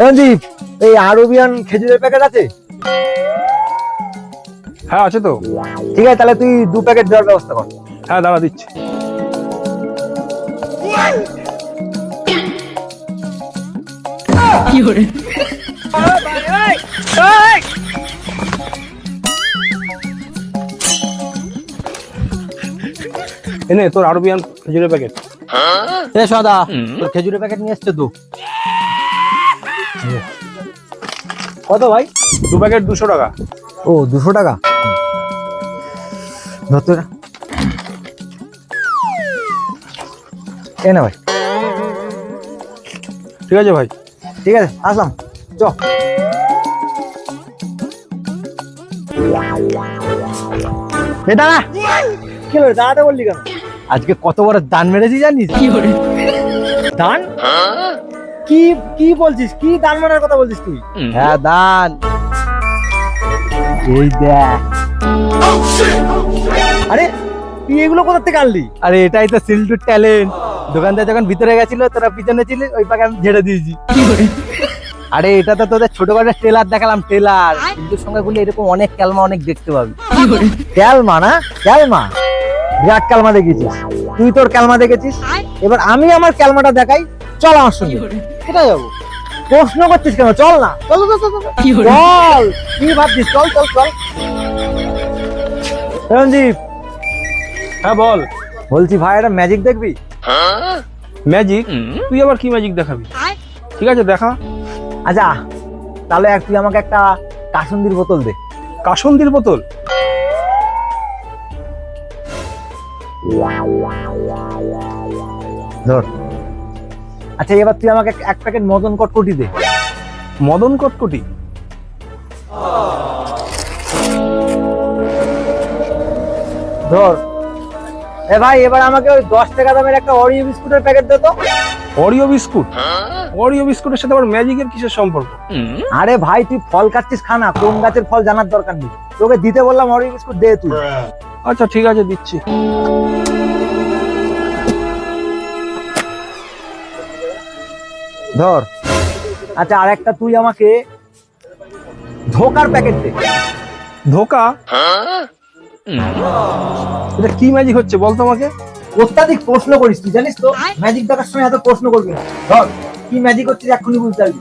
রঞ্জিত এই আরবিয়ান খেজুরের প্যাকেট আছে? হ্যাঁ আছে তো। ঠিক আছে তাহলে তুই দু প্যাকেট দেওয়ার ব্যবস্থা কর। হ্যাঁ দাঁড়া দিচ্ছি। এনে তোর আরবিয়ান খেজুরের প্যাকেট এ সদা তোর খেজুরের প্যাকেট নিয়ে এসছে দু। কত ভাই? দু প্যাকেট দুশো টাকা। ও দুশো টাকা? ধরতে না এ না ভাই। ঠিক আছে ভাই। ঠিক আছে আসলাম। চ। এ কি হলো? বললি কেন? আজকে কত বড় দান মেরেছি জানিস? কি দান? কি কি বলছিস? কি দান মারার কথা বলছিস তুই? হ্যাঁ দান। এই দেখ। আরে তুই এগুলো কোথা থেকে আনলি? আরে এটাই তো সিলটুর ট্যালেন্ট। দোকানদার যখন ভিতরে গেছিল তোরা পিছনে ছিলি ওই পাকে আমি ঝেড়ে দিয়েছি। আরে এটা তো তোদের ছোটবেলার ট্রেলার দেখালাম ট্রেলার কিন্তু সঙ্গে গুলি এরকম অনেক ক্যালমা অনেক দেখতে পাবি। ক্যালমা না? ক্যালমা? বিরাট ক্যালমা দেখেছিস। তুই তোর ক্যালমা দেখেছিস? এবার আমি আমার ক্যালমাটা দেখাই চল আমার সঙ্গে। কোথায় যাব? প্রশ্ন করছিস কেন? চল না। চল চল, চল, চল, কি ভাবছিস? চল চল চল। রঞ্জিত। হ্যাঁ বল। বলছি ভাই একটা ম্যাজিক দেখবি? ম্যাজিক তুই আবার কি ম্যাজিক দেখাবি? ঠিক আছে দেখা। আচ্ছা তাহলে এক তুই আমাকে একটা কাসন্দির বোতল দে। কাসন্দির বোতল? ধর। আচ্ছা এবার তুই আমাকে এক- প্যাকেট মদন কটকটি দে। মদন কটকটি? ধর। এ ভাই এবার আমাকে ওই দশ টাকা দামের একটা অরিও বিস্কুটের প্যাকেট দে তো। Oreo biscuit? অরিও বিস্কুটের সাথে আবার ম্যাজিকের কিসের সম্পর্ক? আরে ভাই তুই ফল খাচ্ছিস খানা। কোন গাছের ফল জানার দরকার নেই? তোকে দিতে বললাম অরিও বিস্কুট দে তুই। আচ্ছা ঠিক আছে দিচ্ছি। ধর। আচ্ছা আর একটা তুই আমাকে ধোকার প্যাকেট দে। ধোকা? এটা কি ম্যাজিক হচ্ছে বলতো আমাকে? অত্যাধিক প্রশ্ন করিস তুই জানিস তো? ম্যাজিক দেখার সময় এত প্রশ্ন করবি না। ধর কি ম্যাজিক হচ্ছে এক্ষুনি বুঝতে পারবি।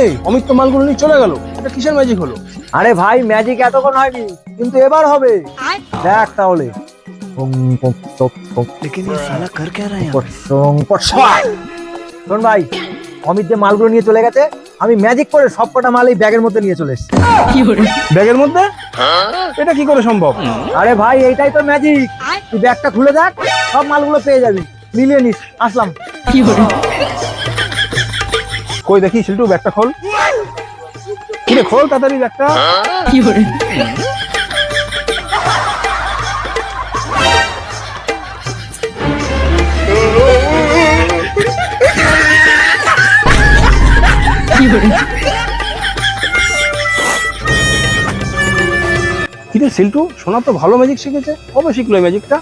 এই অমিত তো মালগুলো নিয়ে চলে গেল। এটা কিসের ম্যাজিক হলো? আরে ভাই ম্যাজিক এতক্ষণ হয়নি কিন্তু এবার হবে। দেখ তাহলে। শোন ভাই অমিত যে মালগুলো নিয়ে চলে গেছে। আমি ম্যাজিক করে সব কটা মাল এই ব্যাগের মধ্যে নিয়ে চলে এসেছি। ব্যাগের মধ্যে? এটা কি করে সম্ভব? আরে ভাই এইটাই তো ম্যাজিক তুই ব্যাগটা খুলে দেখ সব মালগুলো পেয়ে যাবি। মিলিয়ে নিস। আসলাম। কই দেখি শিল্টু ব্যাগটা খোল। কিরে খোল তাড়াতাড়ি ব্যাগটা। কিরে? শিল্টু সোনা তো ভালো ম্যাজিক শিখেছে কবে শিখলো ম্যাজিকটা